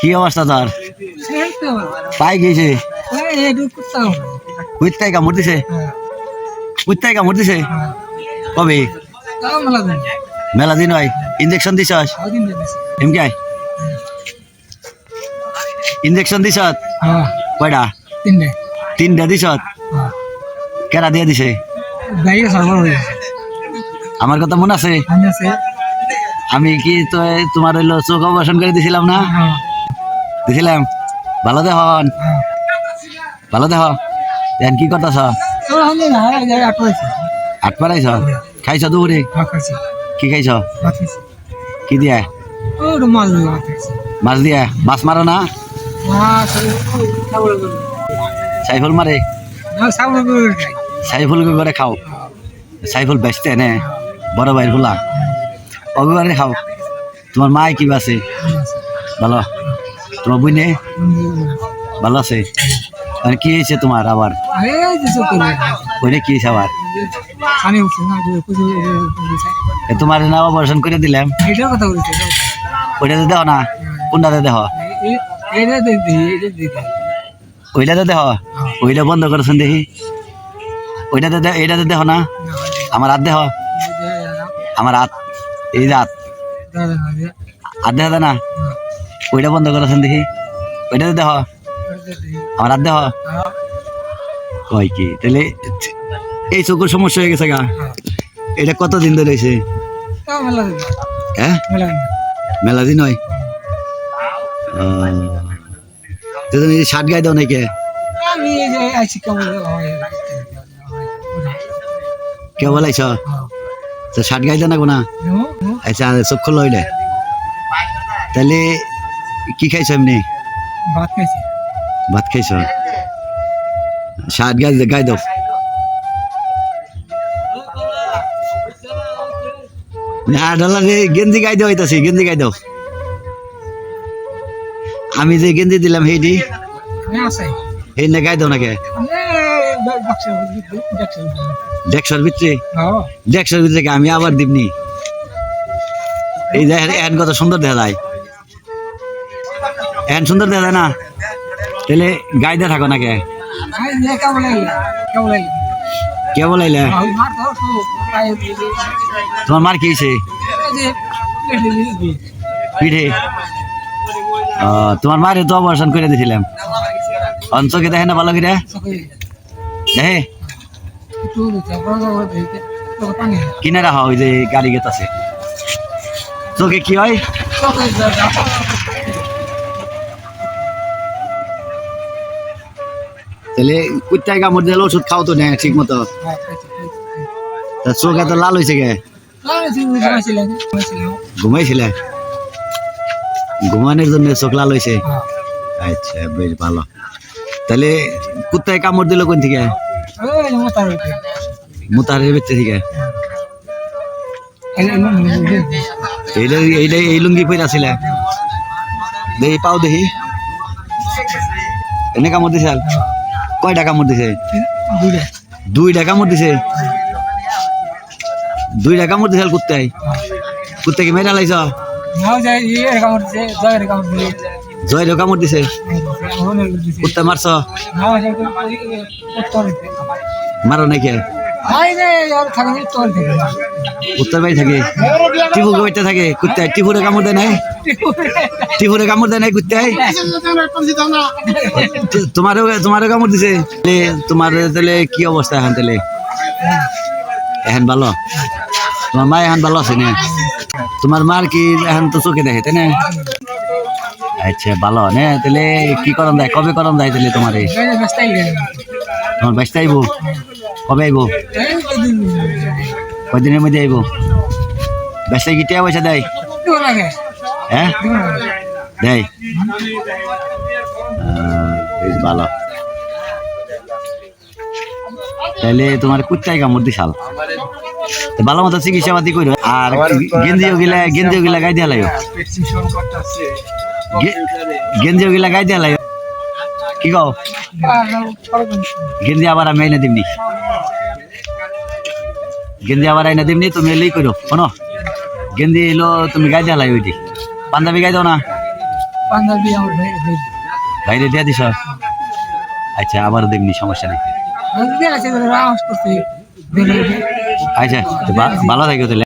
কি অবস্থা তোর? পাই গেছে কুত্তায় কামড় দিছে কামড় দিছে কবে? মেলা দিন হয়। ইঞ্জেকশন দিয়েছে এমকে আয় ইঞ্জেকশন দিছ কয়টা? তিনটে দিছ হ্যাঁ কেরা দিয়ে দিছে? আমার কথা মনে আছে। আমি কি তো তোমার হইল চোখ অপারেশন করে দিছিলাম না? হ্যাঁ। দিছিলাম? ভালো হ্যাঁ ভালো দেখ। এখন কি করতেছ? আট পারাইছ খাইছ দুপুরে? কি খাইছ? কি দিয়া? মাছ দিয়া? মাছ মারো না? সাইফুল মারে? সাইফুল করে খাও। সাইফুল বেচতে নে। বড় ভাইয়ের ফুলা। অবিবারে খাও তোমার মা কি আছে? ভালো। তোমার বুঝনে ভালো আছে? আর কি হয়েছে তোমার আবার? ওইটা কি হয়েছে আবার? তোমার না অপারেশন করে দিলাম। ওইটাতে দেহ না? কোনটাতে দেহ? ওইটাতে দেহ? ওইটা বন্ধ করেছেন দেখি। ওইটাতে এইটাতে দেহ না? আমার হাত দেহ? আমার হাত এই যে। হাত হাত না। ওইটা বন্ধ করেছেন দেখি। ওইটাতে দেহ আমার হাত দেহ কয় কি? তাহলে এই চোখের সমস্যা হয়ে গেছে গা। এটা কতদিন ধরে হয়েছে? হ্যাঁ? মেলা দিন হয়। তুমি শার্ট গায়ে দাও নাকি? আমি এই যে আইছি কেমন কে বলাইছ তো শার্ট গায়ে দাও না কোনা? আচ্ছা চোখ খোলো হইলে। তাহলে কি খাইছ এমনি? ভাত খাইছি। ভাত খাইছ? শার্ট গায়ে গায়ে দাও। না ডলার গেঞ্জি গায়ে দাও হইতাছি গেঞ্জি গায়ে দাও। আমি যে গেঞ্জি দিলাম আছে। সেই না গায়ে দাও নাকি? ডেকশোর ভিতরে ডেকশোর ভিতরে কি আমি আবার দিবনি? এই যে এখন কত সুন্দর দেখা যায়। এখন সুন্দর দেখা যায় না? তাহলে দিয়ে থাকো নাকি? কে বলাইলে তোমার মার কি পিঠে? তোমার মারে তো অপারেশন করে দিয়েছিলাম অঞ্চকে দেখে না ভালো করে? দেখে? কিনে রাখা, ওই যে গাড়ি গেত আছে চোখে কি হয়? তাহলে কুত্তায় কামড় দিলে ওষুধ খাও তো না ঠিক মতো চোখ এত লাল হয়েছে গে ঘুমাইছিলে? ঘুমানোর জন্য চোখ লাল হয়েছে আচ্ছা বেশ ভালো। তাহলে কুত্তায় কামড় দিল কোন থেকে? মুতারের ভিতরে থেকে? এইটা এইটা এই লুঙ্গি পরে আসলে দেখি পাও দেখি এনে কামড় দিছে আর? কয়টা কামড় দিছে? দুইটা কামড় দিছে। দুইটা কামড় দিছে আর কুত্তায় কুত্তাকে মেরা লাইছ? জয়ের কামড় দিছে। কুত্তা মারছ মারো নাকি কুত্তার বাড়ি থাকে টিপু বাড়িতে থাকে? কুত্তায় টিপুরে কামড় দেয় নাই? টিপুরে কামড় দেয় নাই কুত্তায়? তোমারও তোমারও কামড় দিছে? তোমার তাহলে কি অবস্থা এখন তাহলে? এখন ভালো? তোমার মা এখন ভালো আছে না? তোমার মার কি এখন তো চোখে দেখে তাই না? আচ্ছা ভালো না? তাহলে কি করন যায় কবে করন যায় তাহলে তোমার? তোমার বাইশটা আইব কবে আইব? কয়দিনের মধ্যে আইব? বাইশটা কি টিয়া পয়সা দেয়? হ্যাঁ? দেয়? বেশ ভালো। তাহলে তোমার কুত্তায় কামড় দিশাল ভালো মতো চিকিৎসা পাতি করো আর গেঞ্জি ওগুলা গেঞ্জি ওগুলা গাই দিয়া লাগো গে- গেঞ্জি ওগুলা গাই দিয়া লাগো কি কও? গেঞ্জি আবার আমি আইনা দিমনি। গেঞ্জি আবার আইনা দিমনি তুমি এলেই করো শোনো? গেঞ্জি এলো তুমি গাই দিয়া লাগো ওইটি। পাঞ্জাবি গাই দাও না। পাঞ্জাবি আমার বাইরে দিয়ে দিছ? আচ্ছা আবার দেখনি সমস্যা নেই। আচ্ছা ভালো থাকো তাহলে।